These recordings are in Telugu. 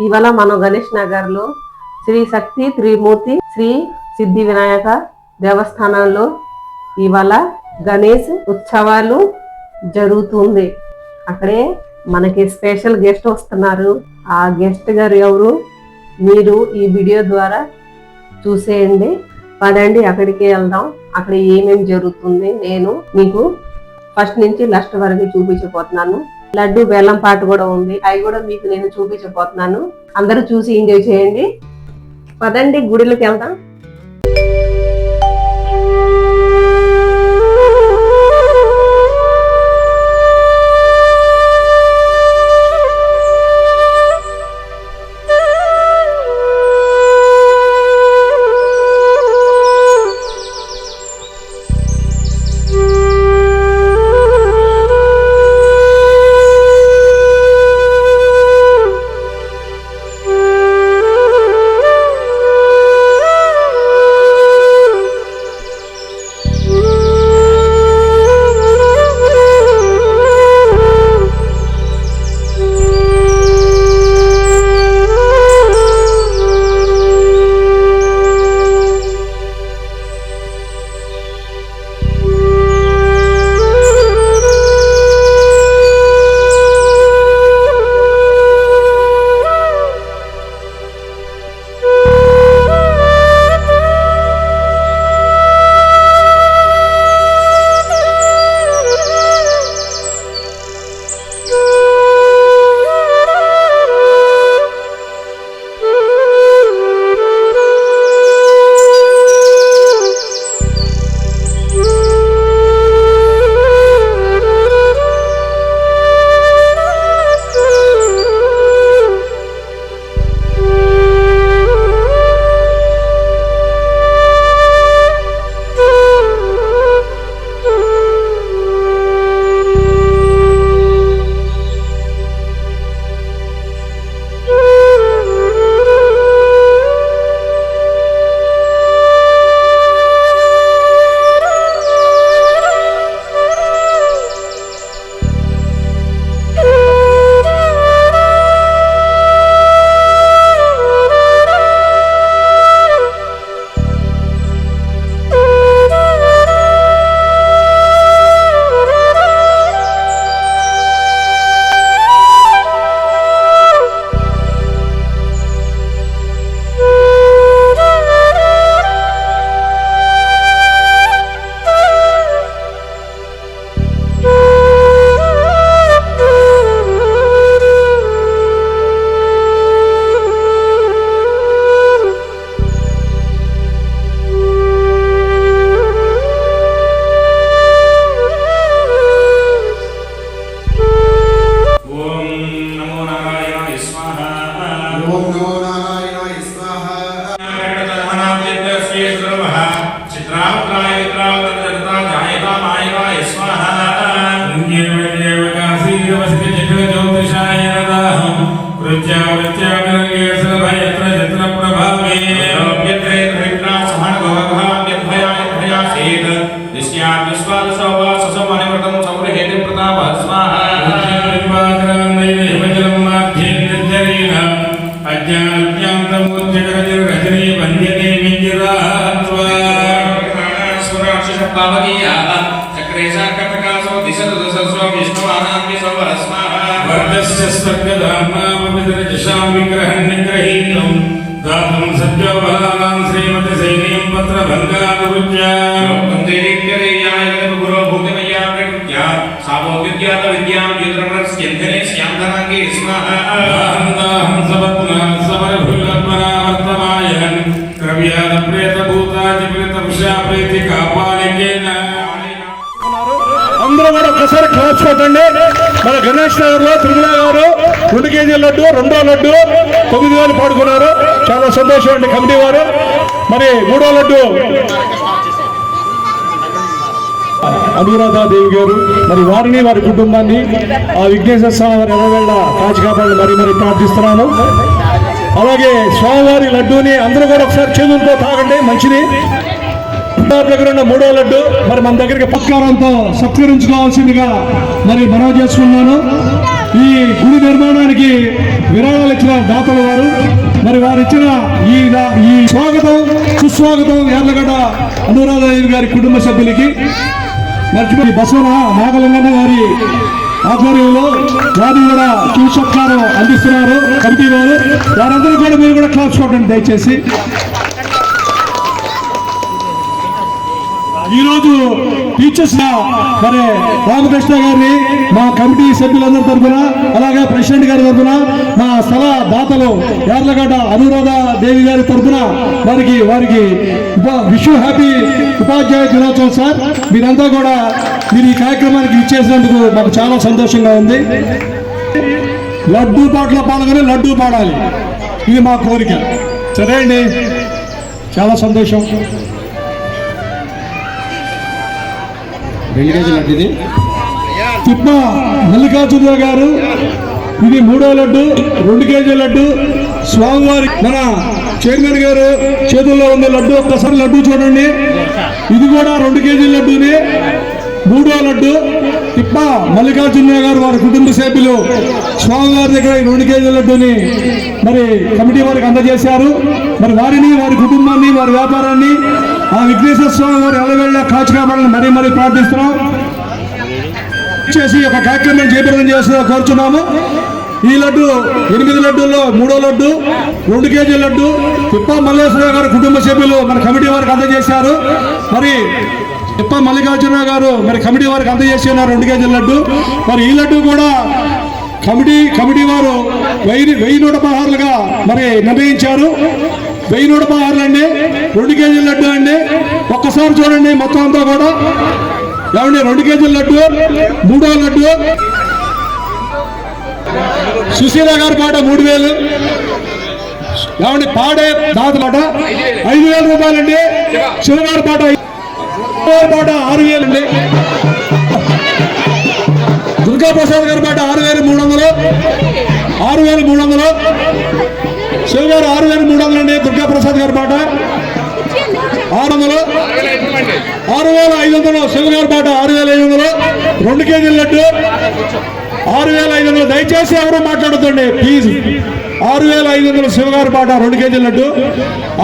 ఇవాళ మనం గణేష్ నగర్లో శ్రీ శక్తి త్రిమూర్తి శ్రీ సిద్ధి వినాయక దేవస్థానంలో ఇవాళ గణేష్ ఉత్సవాలు జరుగుతుంది. అక్కడే మనకి స్పెషల్ గెస్ట్ వస్తున్నారు. ఆ గెస్ట్ గారు ఎవరు? మీరు ఈ వీడియో ద్వారా చూసేయండి. పదండి అక్కడికి వెళ్దాం. అక్కడ ఏమేమి జరుగుతుంది? నేను మీకు ఫస్ట్ నుంచి లాస్ట్ వరకు చూపించబోతున్నాను. లడ్డు బెల్లం పాట కూడా ఉంది. అవి కూడా మీకు నేను చూపించబోతున్నాను. అందరూ చూసి ఎంజాయ్ చేయండి. పదండి గుడిలోకి వెళ్దాం. पावकीया चक्रेशाकप्रकाशो दिशतुदशस्व विष्णुवानान्विसौ अस्माः वर्णस्य स्वर्गधाम्नामभिदरजशां विग्रहं निग्रहीतुं दातुं सत्यवहानां श्रीमतिसैनीं पत्रभङ्गानुरुज्या गुरो भूतिमय ఒక్కసారి కూడా క్లాస్ కొట్టండి మన గణేష్ నగర్లో తిరుమల గారు రెండు కేజీల లడ్డు రెండో లడ్డు తొమ్మిది వేలు పాడుకున్నారు. చాలా సంతోషం అండి కమిటీ వారు. మరి మూడో లడ్డు. అనురాధాదేవి గారు మరి వారిని వారి కుటుంబాన్ని ఆ విఘ్నేశ్వర స్వామి వారి ఎర్రవేళ్ళ కాచి కాపాడి మరి మరి ప్రార్థిస్తున్నాను అలాగే స్వామివారి లడ్డూని అందరూ కూడా ఒకసారి చేతులతో తాగండి మంచిది. దగ్గర ఉన్న మూడో లడ్డు. మరి మన దగ్గరికి పక్కారంతో సత్కరించుకోవాల్సిందిగా మరి మనవి చేసుకున్నాను. ఈ గుడి నిర్మాణానికి విరాళాలు ఇచ్చిన దాతలు వారు మరి వారు ఇచ్చిన ఈ ఈ స్వాగతం సుస్వాగతం ఎర్లగడ్డ అనురాధదేవి గారి కుటుంబ సభ్యులకి. మరి బసవన నాగలింగన్న గారి ఆధ్వర్యంలో వారిని కూడా చూసత్కారం అందిస్తున్నారు కమిటీ వారు. వారందరూ కూడా మీరు కూడా క్లాస్ కొట్టండి దయచేసి. ఈరోజు టీచర్స్ మరి రామకృష్ణ గారిని మా కమిటీ సభ్యులందరి తరఫున అలాగే ప్రెసిడెంట్ గారి తరఫున మా స్థల దాతలు యార్లగడ్డ అనురాధ దేవి గారి తరఫున వారికి వారికి విషు హ్యాపీ ఉపాధ్యాయ దినోత్సవం సార్. మీరంతా కూడా మీరు ఈ కార్యక్రమానికి ఇచ్చేసినందుకు మాకు చాలా సంతోషంగా ఉంది. లడ్డూ పాటలో పాడగానే లడ్డూ పాడాలి. ఇది మా కోరిక. సరే అండి. చాలా సంతోషం. రెండు కేజీ లడ్డు ఇది తిప్ప మల్లికార్జునరావు గారు. ఇది మూడో లడ్డు రెండు కేజీ లడ్డు. స్వామివారి మన చైర్మన్ గారు చేతుల్లో ఉన్న లడ్డు ఒక్కసారి లడ్డు చూడండి. ఇది కూడా రెండు కేజీల లడ్డూని. మూడో లడ్డు. తిప్ప మల్లికార్జునరావు గారు వారి కుటుంబ సభ్యులు స్వామివారి దగ్గర ఈ రెండు కేజీల లడ్డుని మరి కమిటీ వారికి అందజేశారు. మరి వారిని వారి కుటుంబాన్ని వారి వ్యాపారాన్ని ఆ విఘ్నేశ్వర స్వామి వారి ఎల్లవేళ్ళ కాచి కాపాడాలని మరీ మరీ ప్రార్థిస్తున్నాం. చేసి ఒక కార్యక్రమం చేపట్టడం చేస్తున్నా కోరుచున్నాము. ఈ లడ్డు ఎనిమిది లడ్డూల్లో మూడో లడ్డు రెండు కేజీ లడ్డు తిప్ప మల్లేశ్వర గారు కుటుంబ సభ్యులు మన కమిటీ వారికి అందజేశారు. మరి తిప్ప మల్లికార్జున గారు మరి కమిటీ వారికి అందజేసి ఉన్నారు రెండు కేజీల లడ్డు. మరి ఈ లడ్డు కూడా కమిటీ కమిటీ వారు వెయ్యి వెయ్యి నూట పదహారులుగా మరి నిర్ణయించారు. వెయ్యి నూట పదహారులు అండి రెండు కేజీల లడ్డు అండి. ఒక్కసారి చూడండి మొత్తం అంతా కూడా. ఏమండి రెండు కేజీల లడ్డు మూడో లడ్డు. సుశీల గారి పాట మూడు వేలు. ఏమండి పాడే దాత పాట ఐదు వేల రూపాయలండి. శివగారి పాట పాట ఆరు వేలండి. దుర్గా ప్రసాద్ గారి పాట ఆరు వేల మూడు వందలు. ఆరు వేల మూడు వందలు. శివగారు ఆరు వేల మూడు వందలు అండి దుర్గా ప్రసాద్ గారి పాట ఆరు వందలు. ఆరు వేల ఐదు వందలు. శివగారి పాట ఆరు వేల ఐదు వందలు. రెండు కేజీల లడ్డు. ఆరు వేల ఐదు వందలు. దయచేసి ఎవరు మాట్లాడుతుండే ప్లీజ్. ఆరు వేల ఐదు వందలు శివగారి పాట రెండు కేజీల లడ్డు.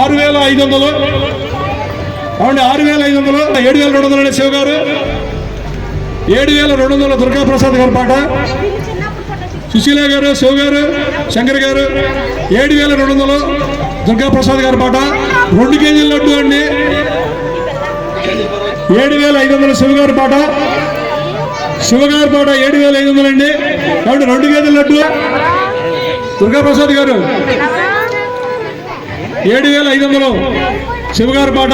ఆరు వేల ఐదు వందలు. అవునండి ఆరు వేల ఐదు వందలు. ఏడు వేల రెండు వందలు శివగారు ఏడు వేల రెండు వందల దుర్గాప్రసాద్ గారి పాట సుశీల గారు శివ గారు శంకర్ గారు. ఏడు వేల రెండు వందలు. దుర్గాప్రసాద్ గారి పాట. రెండు కేజీల లడ్డు అండి. ఏడు వేల ఐదు వందల శివగారి పాట. శివగారి పాట ఏడు వేల ఐదు వందలు అండి. కాబట్టి రెండు కేజీల లడ్డు. దుర్గాప్రసాద్ గారు ఏడు వేల ఐదు వందలు శివగారి పాట.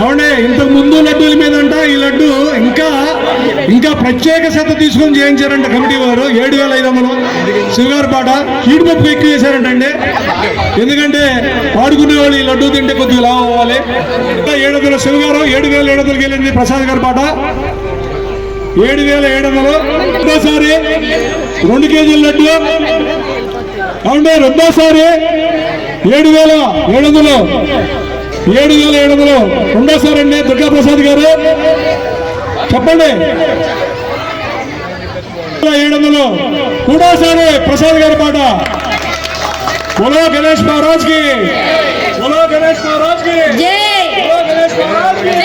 ఏమండి ఇంతకు ముందు లడ్డూల మీద అంట ఈ లడ్డు ఇంకా ఇంకా ప్రత్యేక శ్రద్ధ తీసుకొని చేయించారంట కమిటీ వారు ఏడు వేల ఐదు వందలు. శివగారి పాట కీడుపప్పు ఎక్కువ చేశారంటండి. ఎందుకంటే పాడుకునే వాళ్ళు ఈ లడ్డు తింటే కొద్దిగా లాభం అవ్వాలి. ఇంకా ఏడు వందల శివగారు ఏడు వేల ఏడు వందలకి వెళ్ళింది ప్రసాద్ గారి పాట. ఏడు వేల ఏడు వందలు. రెండోసారి రెండు కేజీల లడ్డు. అవునండి రెండోసారి ఏడు వేల ఏడు వందలు. ఏడు వేల ఏడు వందలు. రెండోసారి అండి దుర్గా ప్రసాద్ గారు. చెప్పండి. ఏడు వందలు. మూడోసారి ప్రసాద్ గారి పాట. బోలో గణేష్ మహారాజ్కి బోలో గణేష్ మహారాజ్కి బోలో గణేష్ మహారాజ్కి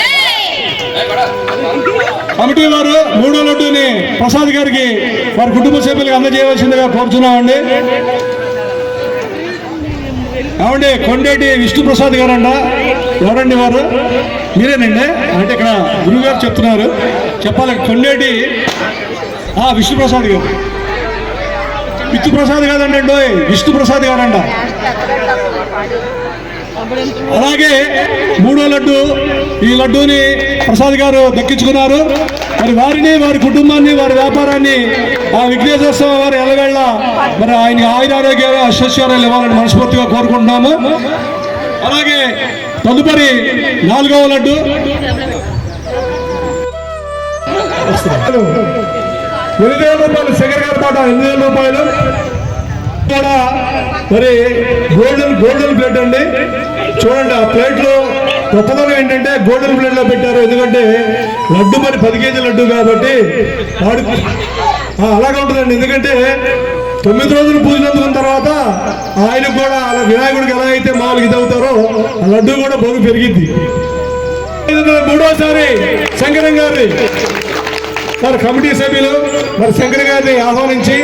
కమిటీ వారు మూడో లడ్డూని ప్రసాద్ గారికి వారి కుటుంబ సభ్యులకు అందజేయవలసిందిగా కోరుతున్నామండి. ఏమండి కొండేటి విష్ణు ప్రసాద్ గారంట? ఎవరండి వారు? మీరేనండి? అంటే ఇక్కడ గురువు గారు చెప్తున్నారు. చెప్పాలి కొండేటి ఆ విష్ణు ప్రసాద్ గారు. విష్ణుప్రసాద్ కాదండి అండి విష్ణు ప్రసాద్ గారంట. అలాగే మూడో లడ్డు ఈ లడ్డూని ప్రసాద్ గారు దక్కించుకున్నారు. మరి వారిని వారి కుటుంబాన్ని వారి వ్యాపారాన్ని ఆ విఘ్నేశ్వర స్వామి వారి ఎలవేళ్ళ మరి ఆయన ఆయురారోగ్యాలు అశ్వశ్వర్యాలు ఇవ్వాలని మనస్ఫూర్తిగా కోరుకుంటున్నాము. అలాగే తదుపరి నాలుగవ లడ్డు. ఎనిమిది వేల రూపాయలు శేఖర్ గారి పాట ఎనిమిది వేల రూపాయలు. కూడా మరి గోల్డెన్ గోల్డెన్ ప్లేట్ అండి. చూడండి ఆ ప్లేట్లో ఏంటంటే గోల్డెన్ ప్లేట్లో పెట్టారు. ఎందుకంటే లడ్డు మరి పది కేజీ లడ్డు కాబట్టి వాడు అలాగే ఉంటుందండి. ఎందుకంటే తొమ్మిది రోజులు పూజలందుకున్న తర్వాత ఆయనకు కూడా అలా వినాయకుడికి ఎలా అయితే మామూలుగా ఇది అవుతారో ఆ లడ్డు కూడా బరువు పెరిగింది మూడోసారి శంకరం గారి వారి కమిటీ సభ్యులు మరి శంకర్ గారిని ఆహ్వానించి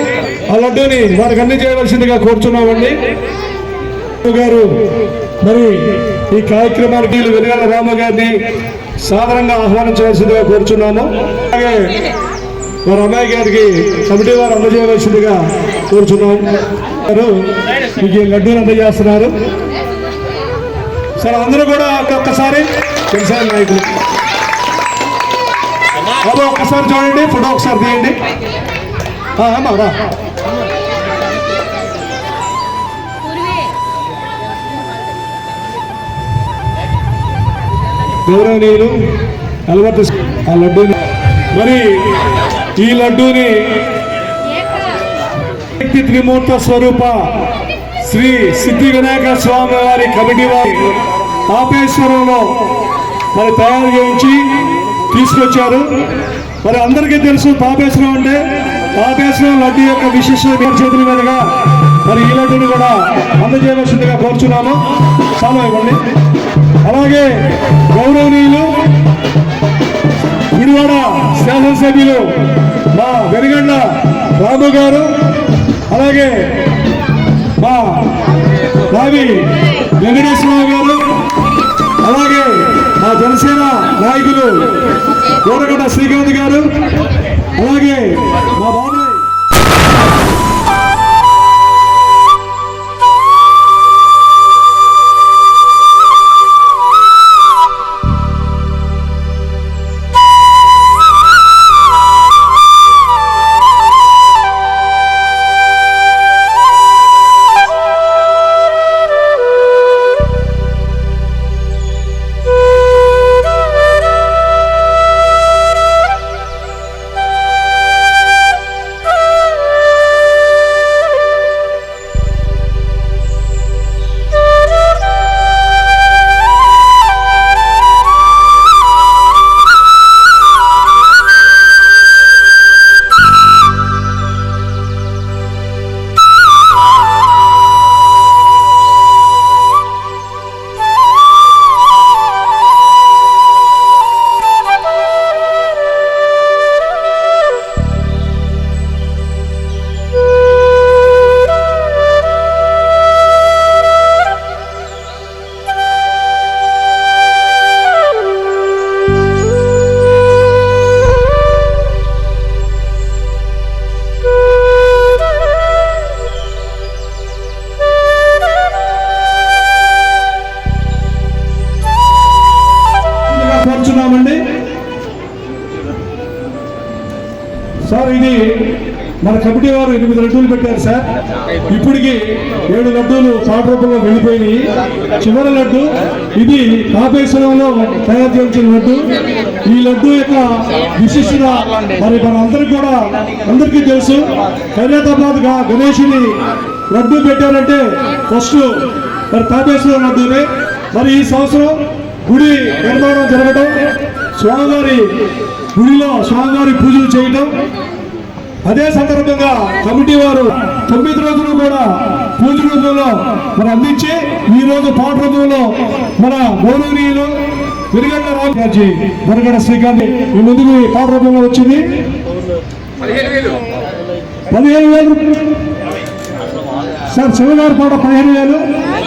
ఆ లడ్డూని వారికి అందజేయవలసిందిగా కోరుచున్నామండి. గారు మరి ఈ కార్యక్రమానికి వెలుగల రామ గారిని సాధారణంగా ఆహ్వానించవలసిందిగా కోరుచున్నాము. అలాగే వారి అమ్మాయి గారికి కమిటీ వారు అందజేయవలసిందిగా కోరుచున్నాం గారు మీకు ఈ లడ్డూని అందజేస్తున్నారు. సరే అందరూ కూడా ఒక్కసారి తెలుసా నాయకులు. అదో ఒకసారి చూడండి ఫోటో ఒకసారి తీయండి. ఆ, అమ్మా రా. గౌరవనీయులు అలవాటు ఆ లడ్డూని. మరి ఈ లడ్డూని శక్తి త్రిమూర్త స్వరూప శ్రీ సిద్ధి వినాయక స్వామి వారి కమిటీ వారి తాపేశ్వరంలో మరి తయారు చేయించి తీసుకొచ్చారు. మరి అందరికీ తెలుసు పాపేశ్వరం అంటే. పాపేశ్వరం లడ్డు యొక్క విశిష్ట చేతుల మీదుగా మరి ఈ లడ్డును కూడా అందజేయవలసిందిగా కోరుచున్నాము చాలా ఇవ్వండి. అలాగే గౌరవనీయులు గుడివాడ శాసనసభ్యులు మా వెనుగండ రాము గారు అలాగే మా రావి వెంకటేశ్వరరావు గారు అలాగే జనసేన నాయకులు కోరగడ్డ శ్రీకాంత్ గారు అలాగే మా బాబు సార్ ఇది మన కమిటీ వారు ఎనిమిది లడ్డూలు పెట్టారు సార్. ఇప్పటికి ఏడు లడ్డూలు చాటు రూపంలో వెళ్ళిపోయినాయి. చివరి లడ్డు ఇది కాపేశ్వరంలో తయారు చేయించిన లడ్డు. ఈ లడ్డు యొక్క విశిష్టత మరి మన అందరికి కూడా అందరికీ తెలుసు. ఖైరతాబాద్ గణేషుని లడ్డు పెట్టారంటే ఫస్ట్ మరి తాపేశ్వరం లడ్డూనే. మరి ఈ సంవత్సరం గుడి నిర్మాణం జరగడం స్వామివారి గుడిలో స్వామివారి పూజలు చేయటం. అదే సందర్భంగా కమిటీ వారు తొమ్మిది రోజులు కూడా పూజ రూపంలో మరి అందించి ఈ రోజు పాట రూపంలో మన గౌరవనీయులు వెనుగండ రాజు వెనుగండ శ్రీకాంత్ ఈ ముందుకు పాట రూపంలో వచ్చింది. పదిహేను వేలు సార్ శివగారి పాట పదిహేను వేలు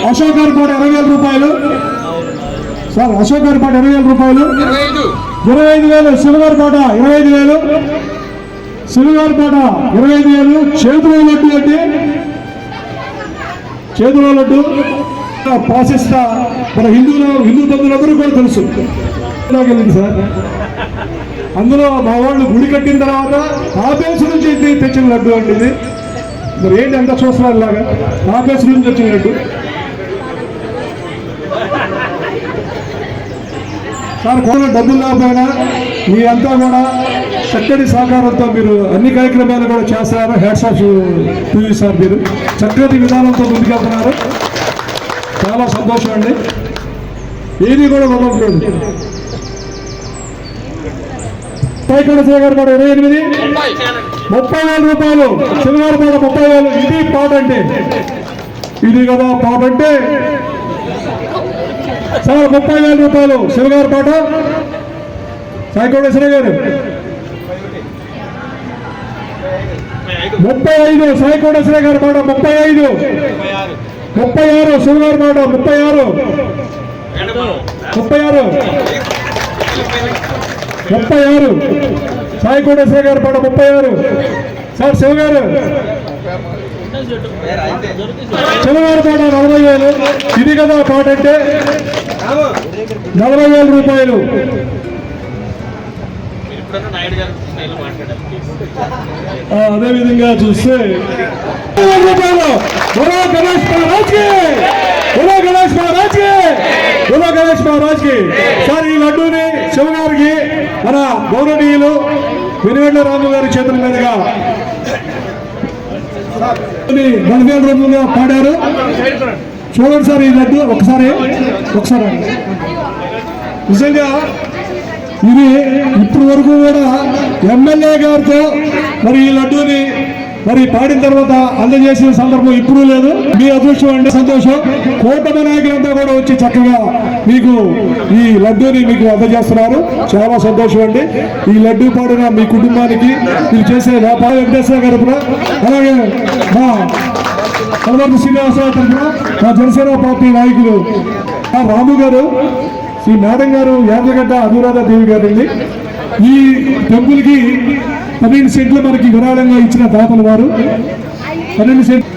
అశోక్ గారి పాట ఇరవై వేల రూపాయలు. సార్ అశోక్ గారి పాట ఇరవై వేల రూపాయలు. ఇరవై ఐదు. వేలు శివగారి పాట ఇరవై ఐదు వేలు. శివగారి పాట ఇరవై ఐదు వేలు. చేతుల లడ్డు అంటే చేతుల లడ్డు. ప్రాసెస్ మన హిందువులు హిందూ బంధువులందరూ కూడా తెలుసు. వెళ్ళింది సార్? అందులో మా వాళ్ళు గుడి కట్టిన తర్వాత ఆపేసి నుంచి తెచ్చిన లడ్డు అంటే ఇది. మరి ఏంటి అంత చూస్తున్నారు ఇలాగా ఆపేసి నుంచి వచ్చిన లడ్డు. సార్ కోరిన డబ్బులు లేకపోయినా మీరంతా కూడా చక్కటి సహకారంతో మీరు అన్ని కార్యక్రమాలు కూడా చేస్తున్నారు హెడ్స్ ఆఫ్ టీవీ సార్ మీరు. చక్కటి విధానంతో ముందుకెళ్తున్నారు. చాలా సంతోషం అండి. ఏది కూడా వదలట్లేదు సాయికోటేశ్వర గారి పాట ఇరవై ఎనిమిది. ముప్పై వేల రూపాయలు. శనివారం పాట ముప్పై వేలు. ఇది పాట అంటే ఇది కదా పాట అంటే సార్ ముప్పై వేల రూపాయలు. శివగారి పాట? సాయికోటేశ్వర గారు. ముప్పై ఐదు. సాయికోటేశ్వర గారి పాట ముప్పై ఐదు. ముప్పై ఆరు. శివగారి పాట ముప్పై ఆరు. ముప్పై ఆరు. ముప్పై ఆరు. సాయి కోటేశ్వర గారు పాట ముప్పై ఆరు. సార్ శివగారు శివగారు చిన్నవారిపేట నలభై వేలు ఇది కదా పాట అంటే నలభై వేల రూపాయలు. అదేవిధంగా అదే విధంగా చూస్తే నలభై రూపాయలు. బుర్రా గణేష్ మహారాజ్కి బుర్రా గణేష్ మహారాజ్కి బుర్రా గణేష్ మహారాజ్కి సార్ ఈ లడ్డూని శివగారికి మన గౌరవనీయులు వెనుగండ్ల రాము గారి చేతుల మీదుగా రెండు వేల రూపాయలుగా పాడారు. చూడండి సార్ ఈ లడ్డు ఒకసారి ఒకసారి. నిజంగా ఇది ఇప్పటి వరకు కూడా ఎమ్మెల్యే గారితో మరి ఈ లడ్డూని మరి పాడిన తర్వాత అందజేసిన సందర్భం ఇప్పుడు లేదు. మీ అదృష్టం అంటే సంతోషం. కూటమి నాయకులంతా కూడా వచ్చి చక్కగా మీకు ఈ లడ్డూని మీకు అందజేస్తున్నారు. చాలా సంతోషం అండి. ఈ లడ్డూ పాడిన మీ కుటుంబానికి మీరు చేసే వ్యాపార వెంకటేశ్వర గారు కూడా అలాగే మా కలవర్తి శ్రీనివాసరావు తరఫున మా జనసేన పార్టీ నాయకులు ఆ రాము గారు శ్రీ మేడం గారు యాదగడ్డ అనురాధ దేవి గారు అండి. ఈ టెంపుల్కి పన్నెండు సెంట్లు మనకి విరాళంగా ఇచ్చిన దాతలు వారు. పన్నెండు సెంట్లు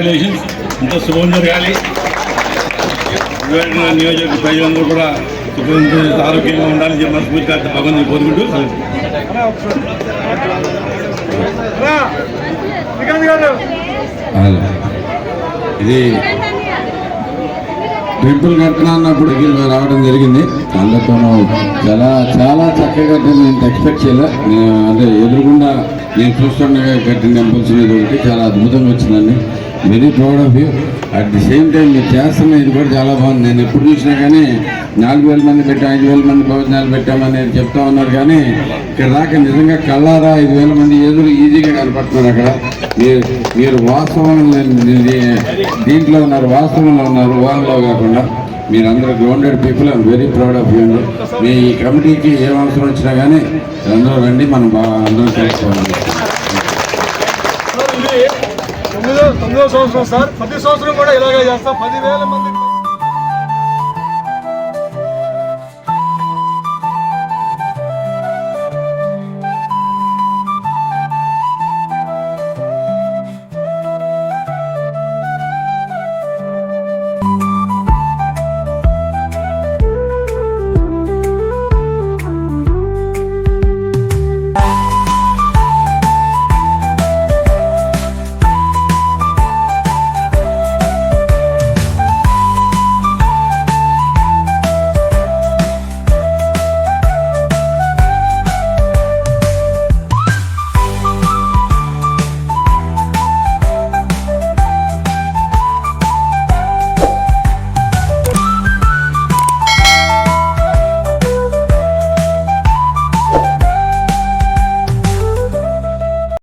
కంగ్రాచులేషన్స్ ఇంత శుభం జరగాలి. నియోజక ప్రజలందరూ కూడా సుఖం ఆరోగ్యంగా ఉండాలని చెప్పి మనస్ఫూర్తిగా భగవంతుని కోరుకుంటూ. ఇది టెంపుల్ కడుతున్నప్పుడు దగ్గర రావడం జరిగింది. అందరితోనూ చాలా చాలా చక్కగా నేను ఎక్స్పెక్ట్ చేయలే. నేను అంటే ఎదురుగుండా నేను చూస్తుండగా కట్టిన టెంపుల్స్ మీద ఒకటి చాలా అద్భుతంగా వచ్చిందండి. Very proud of you at the same time మీరు చేస్తున్న ఇది కూడా చాలా బాగుంది. నేను ఎప్పుడు చూసినా కానీ నాలుగు వేల మంది పెట్టాం ఐదు వేల మంది భోజనాలు పెట్టామని చెప్తా ఉన్నారు కానీ ఇక్కడ దాకా నిజంగా కళ్ళారా ఐదు వేల మంది ఎదురు ఈజీగా కనపడుతున్నారు అక్కడ. మీరు మీరు వాస్తవం దీంట్లో ఉన్నారు వాస్తవంలో ఉన్నారు వాళ్ళలో కాకుండా మీరందరూ grounded people I'm very proud of you మీ ఈ కమిటీకి ఏం అవసరం వచ్చినా కానీ అందరూ రండి మనం బాగా అందరం కలుసుకోవాలి. తొమ్మిదో సంవత్సరం సార్. ప్రతి సంవత్సరం కూడా ఇలాగే చేస్తాం. పదివేల మంది